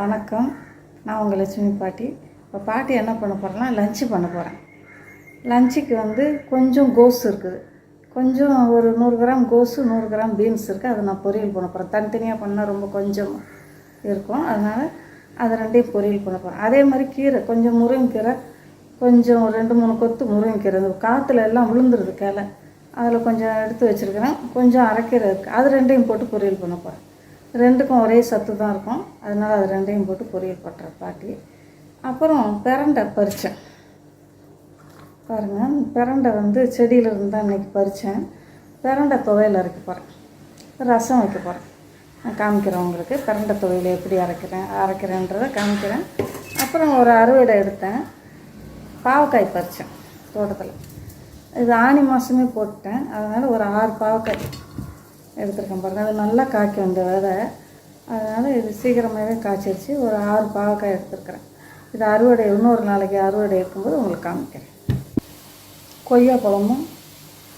வணக்கம். நான் உங்கள் லட்சுமி பாட்டி. இப்போ பாட்டி என்ன பண்ண போகிறேன்னா லஞ்சு பண்ண போகிறேன் லஞ்சுக்கு வந்து கொஞ்சம் கோஸ் இருக்குது. கொஞ்சம் ஒரு நூறு கிராம் கோஸு நூறு கிராம் பீன்ஸ் இருக்குது அதை நான் பொரியல் பண்ண போகிறேன் தனித்தனியாக பண்ணால் ரொம்ப கொஞ்சம் இருக்கும். அதனால் அதை ரெண்டையும் பொரியல் பண்ண போகிறேன் அதே மாதிரி கீரை கொஞ்சம் முருங்கைக்கீரை கொஞ்சம் ரெண்டு மூணு கொத்து முருங்கைக்கீரை. இந்த காற்றுல எல்லாம் விழுந்துருது கிளை. அதில் கொஞ்சம் எடுத்து வச்சுருக்கிறேன். கொஞ்சம் அரைக்கீரை இருக்குது அது ரெண்டையும் போட்டு பொரியல் பண்ண போகிறேன் ரெண்டுக்கும் ஒரே சத்து தான் இருக்கும். அதனால் அது ரெண்டையும் போட்டு பொரியல் பண்ணுற பாட்டி. அப்புறம் பிரண்டை பறித்தேன் பாருங்கள் பிரண்டை வந்து செடியிலிருந்து தான் இன்றைக்கி பறித்தேன் பிரண்டை துவையல் அரைக்க போகிறேன் ரசம் வைக்க போகிறேன் நான் காமிக்கிறேன் உங்களுக்கு பிரண்டை துவையில் எப்படி அரைக்கிறேன் அரைக்கிறேன்றதை காமிக்கிறேன். அப்புறம் ஒரு அறுவடை எடுத்தேன். பாவக்காய் பறித்தேன் தோட்டத்தில். இது ஆனி மாதமே போட்டேன் அதனால் ஒரு ஆறு பாவக்காய் எடுத்துருக்கேன் பாருங்கள் அது நல்லா காய்க்கும் இந்த விதை. அதனால் இது சீக்கிரமாகவே காய்ச்சிருச்சு. ஒரு ஆறு பாவக்காய் எடுத்துருக்குறேன். இது அறுவடை இன்னொரு நாளைக்கு அறுவடை இருக்கும்போது உங்களுக்கு காமிக்கிறேன். கொய்யா பழமும்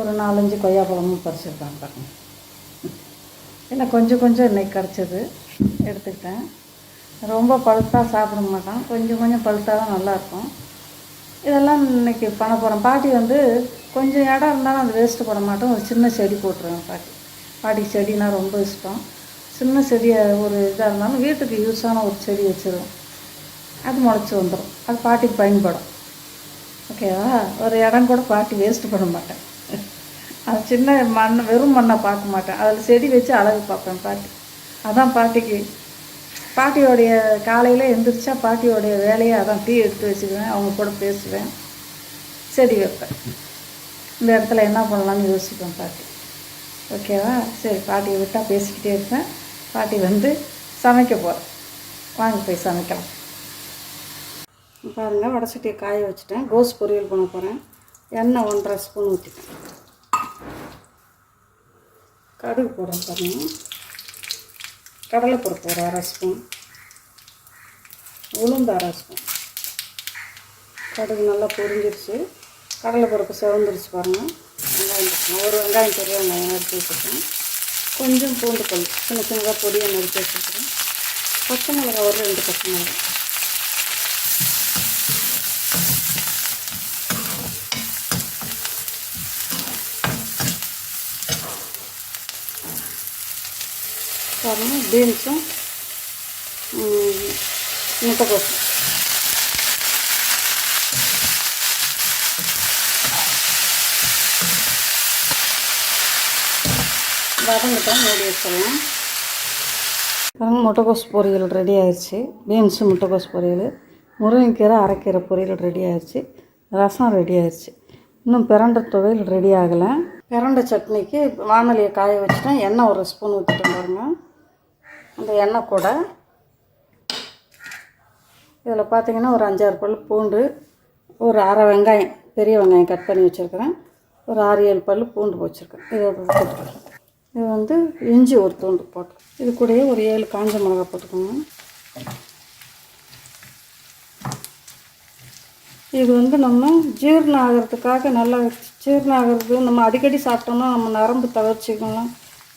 ஒரு நாலஞ்சு கொய்யா பழமும் பறிச்சிருக்கேன் பாருங்க. இல்லை கொஞ்சம் கொஞ்சம் இன்றைக்கி கிடச்சிது எடுத்துக்கிட்டேன். ரொம்ப பழுத்தாக சாப்பிட மாட்டான். கொஞ்சம் கொஞ்சம் பழுத்தா தான் நல்லாயிருக்கும் இதெல்லாம் இன்னைக்கு பண்ண போகிறேன் பாட்டி வந்து கொஞ்சம் இடம் இருந்தாலும் அது வேஸ்ட்டு போட மாட்டோம். ஒரு சின்ன செடி போட்டுருவேன் பாட்டி. பாட்டிக்கு செடினா ரொம்ப இஷ்டம். சின்ன செடியை ஒரு இதாக இருந்தாலும் வீட்டுக்கு யூஸான ஒரு செடி வச்சிருவோம் அது முளைச்சி வந்துடும் அது பாட்டிக்கு பயன்படும். ஓகேவா ஒரு இடம் கூட பாட்டி வேஸ்ட்டு பண்ண மாட்டேன். அது சின்ன மண் வெறும் மண்ணை பார்க்க மாட்டேன். அதில் செடி வச்சு அழகு பார்ப்பேன் பாட்டி. அதான் பாட்டிக்கு பாட்டியோடைய காலையில் எந்திரிச்சா பாட்டியோடைய வேலையை அதான் டீ எடுத்து வச்சுக்குவேன். அவங்க கூட பேசுவேன். செடி வைப்பேன். இந்த இடத்துல என்ன பண்ணலாம்னு யோசிப்பேன் பாட்டி. ஓகேவா? சரி பாட்டியை விட்டால் பேசிக்கிட்டே இருப்பேன். பாட்டி வந்து சமைக்க போகிறேன் வாங்க போய் சமைக்கலாம். பாருங்கள் வடசட்டியை காய வச்சுட்டேன். கோஸ் பொரியல் பண்ண போகிறேன் எண்ணெய் ஒன்றரை ஸ்பூன் ஊற்றிட்டேன் கடுகு போடுறேன் பாருங்கள் கடலைப்பருப்பு ஒரு அரை ஸ்பூன். உளுந்து அரை ஸ்பூன். கடுகு நல்லா பொரிஞ்சிருச்சு. கடலைப்பருப்பு செவந்துருச்சு பாருங்கள் வெங்காயம் போட்டுக்கணும் ஒரு வெங்காயம் பெரிய வெங்காயம் நறுக்கி வச்சுருக்கேன். கொஞ்சம் பூண்டு பல் சின்ன சின்னதாக பொடியை நறுக்கி வச்சுருக்கேன். பச்சை மிளகா ஒரு ரெண்டு பச்சை மிளகா. பாருங்கள் பீன்ஸும் முட்டைக்கோசும் வதங்கட்டும் மூடி வச்சிடலாம் பாருங்கள் முட்டைக்கோஸ் பொரியல் ரெடி ஆயிடுச்சு பீன்ஸு முட்டைக்கோஸ் பொரியல் முருங்கைக்கீரை அரைக்கீரை பொரியல் ரெடி ஆயிடுச்சு ரசம் ரெடி ஆயிடுச்சு இன்னும் பிரண்டை துவையல் ரெடி ஆகலை. பிரண்டை சட்னிக்கு வானொலியை காய வச்சுட்டேன். எண்ணெய் ஒரு ஸ்பூன் ஊற்றிட்டு பாருங்க. அந்த எண்ணெய் கூட. இதில் பார்த்தீங்கன்னா ஒரு அஞ்சாறு பல் பூண்டு ஒரு அரை வெங்காயம் பெரிய வெங்காயம் கட் பண்ணி வச்சுருக்கிறேன். ஒரு ஆறு ஏழு பல் பூண்டு வச்சுருக்கேன் இதை போட்டுக்கிறேன் இது வந்து இஞ்சி ஒரு தூண்டு போட்டு இது கூடயே ஒரு ஏழு காஞ்ச மிளகா போட்டுக்கோங்க. இது வந்து நம்ம ஜீரணம் ஆகிறதுக்காக நல்லா ஜீரணம் ஆகிறது நம்ம அடிக்கடி சாப்பிட்டோம்னா நம்ம நரம்பு தளர்ச்சிக்கெல்லாம்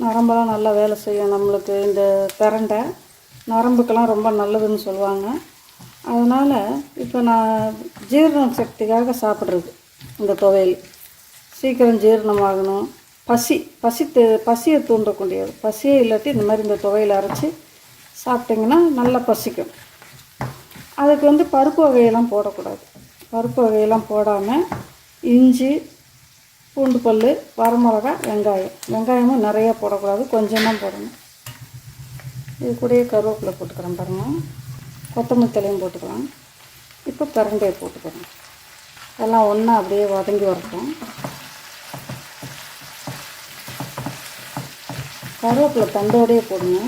நரம்பெல்லாம் நல்லா வேலை செய்யும் நம்மளுக்கு இந்த பிரண்டை. நரம்புக்கெல்லாம் ரொம்ப நல்லதுன்னு சொல்லுவாங்க. அதனால் இப்போ நான் ஜீரண சக்திக்காக சாப்பிட்றது இந்த துவையல். சீக்கிரம் ஜீரணமாகணும். பசி பசி பசியை தூண்டக்கூடியது. பசியே இல்லாட்டி இந்த மாதிரி இந்த துவையில் அரைச்சி சாப்பிட்டிங்கன்னா நல்லா பசிக்கும். அதுக்கு வந்து பருப்பு வகையெல்லாம் போடக்கூடாது. பருப்பு வகையெல்லாம் போடாமல் இஞ்சி பூண்டு பல் வரமிளகா வெங்காயம். வெங்காயமும் நிறையா போடக்கூடாது. கொஞ்சமாக போடணும். இது கூடயே கருவேப்பிலை போட்டுக்கிறேன் பாருங்கள் கொத்தமல்லி தலையும் போட்டுக்கலாம். இப்போ பிரண்டையை போட்டுக்கிறேன். எல்லாம் ஒன்றா அப்படியே வதங்கி வரட்டும். கருவேப்பிலை தண்டோடையே போடுங்க.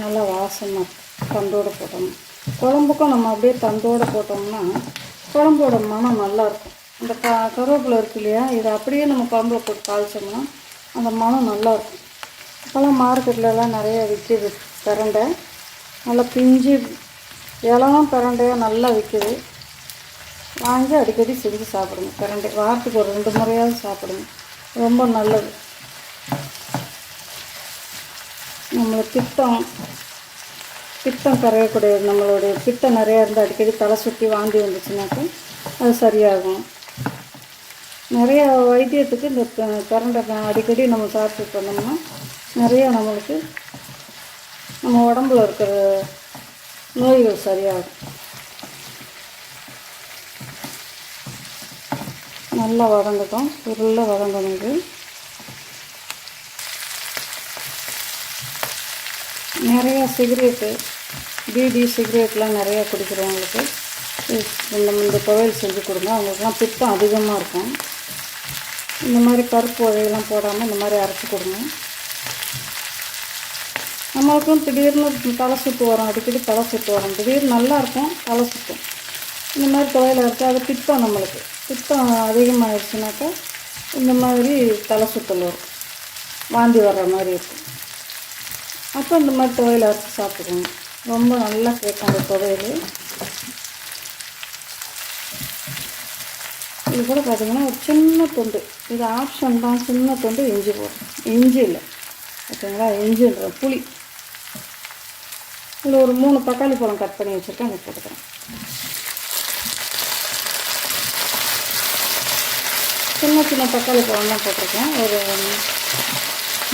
நல்லா வாசமாக தண்டோடு போட்டணும் குழம்புக்கும் நம்ம அப்படியே தண்டோடு போட்டோம்னா குழம்போட மனம் நல்லாயிருக்கும். இந்த க கருவேப்பிலை இருக்கு இல்லையா இதை அப்படியே நம்ம குழம்புல போட்டு காய்ச்சோம்னா அந்த மனம் நல்லா இருக்கும் இப்போல்லாம் மார்க்கெட்லலாம் நிறைய விற்கிது பிரண்டை. நல்லா பிஞ்சு இலவும் பிரண்டையும் நல்லா விற்கிது. வாங்கி அடிக்கடி செஞ்சு சாப்பிடுங்க. பிரண்டை வாரத்துக்கு ஒரு ரெண்டு முறையாவது சாப்பிடுங்க. ரொம்ப நல்லது. நம்மளுக்கு பித்தம் பித்தம் கரையக்கூடிய நம்மளுடைய பித்தம் நிறையா இருந்து அடிக்கடி தலை சுற்றி வாந்தி வந்துச்சுனாக்கா அது சரியாகும். நிறைய வைத்தியத்துக்கு இந்த கரண்டை அடிக்கடி நம்ம சாப்பிட்டு பண்ணோம்னா நிறையா நம்மளுக்கு நம்ம உடம்புல இருக்கிற நோய்கள் சரியாகும். நல்லா வதங்கட்டும். உருளை வதங்கணும் இது. நிறையா சிகரெட்டு பீடி சிகரெட்லாம் நிறையா குடிக்கிறவங்களுக்கு இந்த இந்த துவையல் செஞ்சு கொடுங்க. அவங்களுக்குலாம் பித்தம் அதிகமாக இருக்கும். இந்த மாதிரி பருப்பு வகையெல்லாம் போடாமல் இந்த மாதிரி அரைச்சி கொடுங்க. நம்மளுக்கும் திடீர்னு தலை சுற்று வரும். அடிக்கடி தலை சுற்று வரும். திடீர்னு நல்லாயிருக்கும் தலை சுற்றும் இந்த மாதிரி துவையல் இருக்குது அது பித்தம் நம்மளுக்கு. பித்தம் அதிகமாகிடுச்சுனாக்கா இந்த மாதிரி தலை சுற்றல் வரும். வாந்தி வர்ற மாதிரி இருக்கும். அப்போ இந்த மாதிரி துவையல் அரைச்சி சாப்பிடுவோம் ரொம்ப நல்லா கேட்கும் அந்த துவையல் இது கூட பார்த்திங்கன்னா ஒரு சின்ன தொண்டு. இது ஆப்ஷன் தான். சின்ன தொண்டு இஞ்சி போடும் இஞ்சி இல்லை. ஓகேங்களா இஞ்சின்ற புளி. இதில் ஒரு மூணு தக்காளி பழம் கட் பண்ணி வச்சுருக்கேன் அதை போட்டுக்கிறேன். சின்ன சின்ன தக்காளி பழம் தான் போட்டிருக்கேன். ஒரு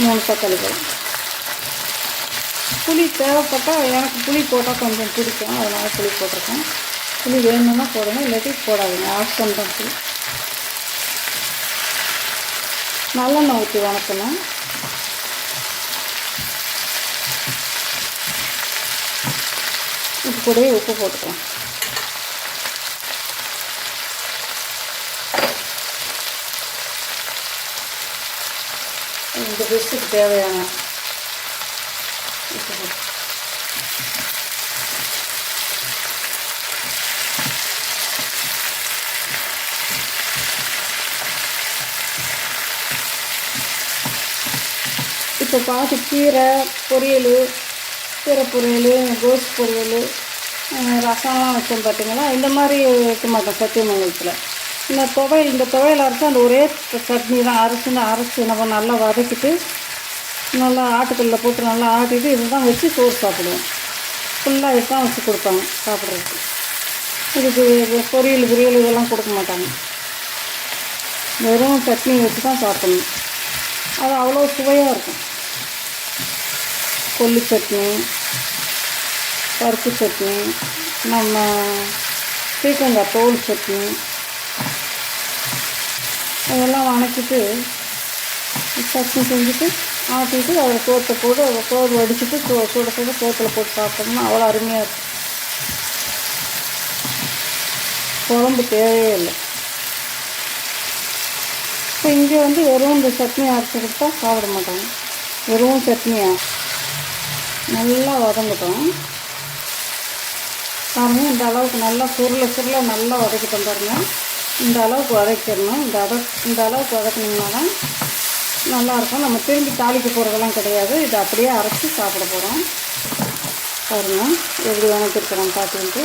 மூணு தக்காளி பழம். புளி தேவைப்பட்டால் எனக்கு புளி போட்டால் கொஞ்சம் பிடிக்கும். அதனால் புளி போட்டிருக்கேன். புளி வேணும்னா போடுங்க இல்லாட்டி போடாதீங்க. ஆப்ஷன் தான் புளி. நல்லெண்ணெய் ஊற்றி வணக்கணும். இது கூடவே உப்பு போட்டுக்கலாம். இந்த டிஷ்ஷுக்கு தேவையான உப்பு போட்டு. இப்போ பார்த்து கீரை பொரியல் கீரை பொரியல் கோஸ் பொரியல் ரசம்லாம் வச்சோம் பார்த்தீங்களா இந்த மாதிரி வைக்க மாட்டோம் சத்தியமங்கலத்தில். இந்த துவையல் இந்த துவையல் அரைச்சி அந்த ஒரே சட்னி தான். அரைச்சின்னு அரைச்சி நம்ம நல்லா வதக்கிட்டு நல்லா ஆட்டுக்கல்லில் போட்டு நல்லா ஆட்டிட்டு இதுதான் வச்சு சோறு சாப்பிடுவோம். ஃபுல்லாக இதுதான் வச்சு கொடுப்பாங்க சாப்பிட்றதுக்கு. இதுக்கு பொரியல் பொரியல் இதெல்லாம் கொடுக்க மாட்டாங்க. வெறும் சட்னி வச்சு தான் சாப்பிடணும். அது அவ்வளோ சுவையாக இருக்கும். கொல்லி சட்னி பருப்பு சட்னி நம்ம பீக்கங்காய் தோல் சட்னி அதெல்லாம் வணக்கிட்டு சட்னி செஞ்சுட்டு ஆட்டிட்டு அதில் சோத்தை போட்டு அதை சோறு வடிச்சிட்டு சோ சூட சூட சோத்தில் போட்டு சாப்பிட்டோம்னா அவ்வளோ அருமையாக இருக்கும். குழம்பு தேவையே இல்லை. இப்போ இங்கே வந்து வெறும் இந்த சட்னி அரைச்சி கொடுத்தா சாப்பிட மாட்டாங்க. வெறும் சட்னியாக நல்லா வதங்கட்டும். பாருங்கள் இந்த அளவுக்கு நல்லா சுருள சுருள நல்லா வதக்கிட்டோம் பாருங்க. இந்த அளவுக்கு வதக்கிடணும். இந்த அளவு இந்த அளவுக்கு உதக்கினீங்கன்னா தான் நல்லாயிருக்கும் நம்ம திரும்பி தாளிக்க போகிறதெல்லாம் கிடையாது. இதை அப்படியே அரைச்சி சாப்பிட போகிறோம் பாருங்கள் எப்படி வதக்கிருக்கிறோம் பார்த்துக்கிட்டு.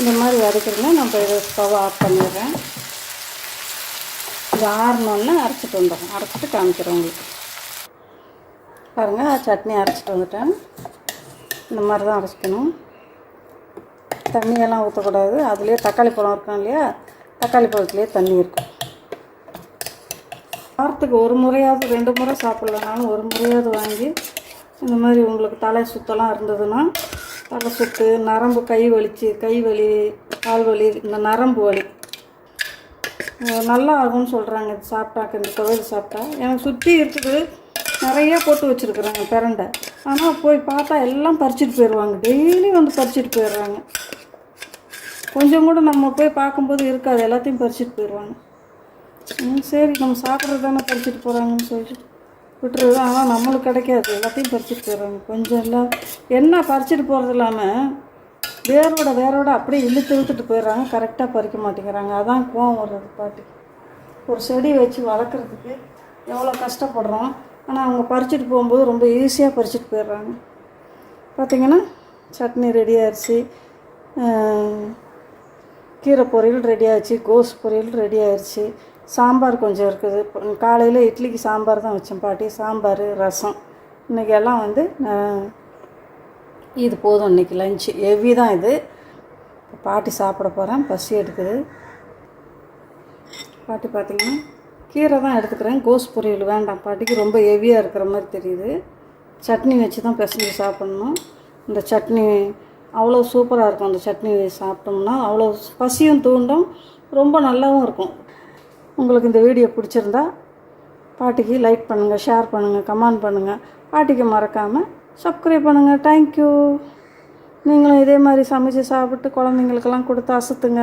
இந்த மாதிரி வதக்கிருங்க நம்ம இதை ஸ்டவ் ஆஃப் பண்ணிடுறேன். இது ஆறணுன்னு அரைச்சிட்டு வந்துடுறோம். அரைச்சிட்டு காமிக்கிறேன் உங்களுக்கு. பாருங்கள் சட்னி அரைச்சிட்டு வந்துட்டேன். இந்த மாதிரி தான் அரைச்சிக்கணும். தண்ணியெல்லாம் ஊற்றக்கூடாது அதுலேயே தக்காளி பழம் இருக்கும் இல்லையா? தக்காளி பழத்துலேயே தண்ணி இருக்கும். வாரத்துக்கு ஒரு முறையாவது ரெண்டு முறை சாப்பிட்லனாலும் ஒரு முறையாவது வாங்கி இந்த மாதிரி உங்களுக்கு தலை சுத்தலாம் இருந்ததுன்னா தலை சுத்து நரம்பு கை வலிச்சு கை வலி கால் வலி இந்த நரம்பு வலி. நல்லா ஆகும்னு சொல்கிறாங்க இது சாப்பிட்டாக்க இந்த துவையல் சாப்பிட்டா. எனக்கு சுற்றி இருக்குது. நிறைய போட்டு வச்சுருக்குறாங்க பிரண்டை. ஆனால் போய் பார்த்தா எல்லாம் பறிச்சுட்டு போயிடுவாங்க. டெய்லி வந்து பறிச்சிட்டு போயிடுறாங்க. கொஞ்சம் கூட நம்ம போய் பார்க்கும்போது இருக்காது. எல்லாத்தையும் பறிச்சுட்டு போயிடுவாங்க. ம், சரி நம்ம சாப்பிட்றது தானே பறிச்சிட்டு போகிறாங்கன்னு சொல்லிட்டு விட்டுறது ஆனால் நம்மளுக்கு கிடைக்காது. எல்லாத்தையும் பறிச்சுட்டு போயிடுறாங்க. கொஞ்சம் எல்லாம் என்ன பறிச்சுட்டு போகிறது இல்லாமல் வேரோட வேரோட அப்படியே இழுத்து இழுத்துட்டு போயிடுறாங்க. கரெக்டாக பறிக்க மாட்டேங்கிறாங்க. அதான் கோவம் வர்றது பாட்டு. ஒரு செடி வச்சு வளர்க்குறதுக்கு எவ்வளோ கஷ்டப்படுறோம். ஆனால் அவங்க பறிச்சுட்டு போகும்போது ரொம்ப ஈஸியாக பறிச்சுட்டு போயிடுறாங்க. பார்த்தீங்கன்னா சட்னி ரெடி ஆயிடுச்சு கீரை பொரியல் ரெடி ஆயிடுச்சு கோஸ் பொரியல் ரெடி ஆயிடுச்சு சாம்பார் கொஞ்சம் இருக்குது. காலையில் இட்லிக்கு சாம்பார் தான் வச்சேன் பாட்டி. சாம்பார் ரசம். இன்றைக்கி எல்லாம் வந்து இது போதும் இன்றைக்கி லஞ்சு ஹெவி தான் இது. பாட்டி சாப்பிட போகிறேன் பசி எடுக்குது. பாட்டி பார்த்திங்கன்னா கீரை தான் எடுத்துக்கிறேன். கோஸ் பொரியல் வேண்டாம். பாட்டிக்கு ரொம்ப ஹெவியாக இருக்கிற மாதிரி தெரியுது. சட்னி வச்சு தான் பிசைஞ்சு சாப்பிட்ணும். இந்த சட்னி அவ்வளோ சூப்பராக இருக்கும். அந்த சட்னி சாப்பிட்டோம்னா அவ்வளோ பசியும் தூண்டும் ரொம்ப நல்லாவும் இருக்கும். உங்களுக்கு இந்த வீடியோ பிடிச்சிருந்தா பாட்டிக்கு லைக் பண்ணுங்கள் ஷேர் பண்ணுங்கள் கமெண்ட் பண்ணுங்கள் பாட்டிக்கு மறக்காமல் சப்ஸ்கிரைப் பண்ணுங்கள் தேங்க்யூ நீங்களும் இதே மாதிரி சமைச்சு சாப்பிட்டு குழந்தைங்களுக்கெல்லாம் கொடுத்து அசத்துங்க.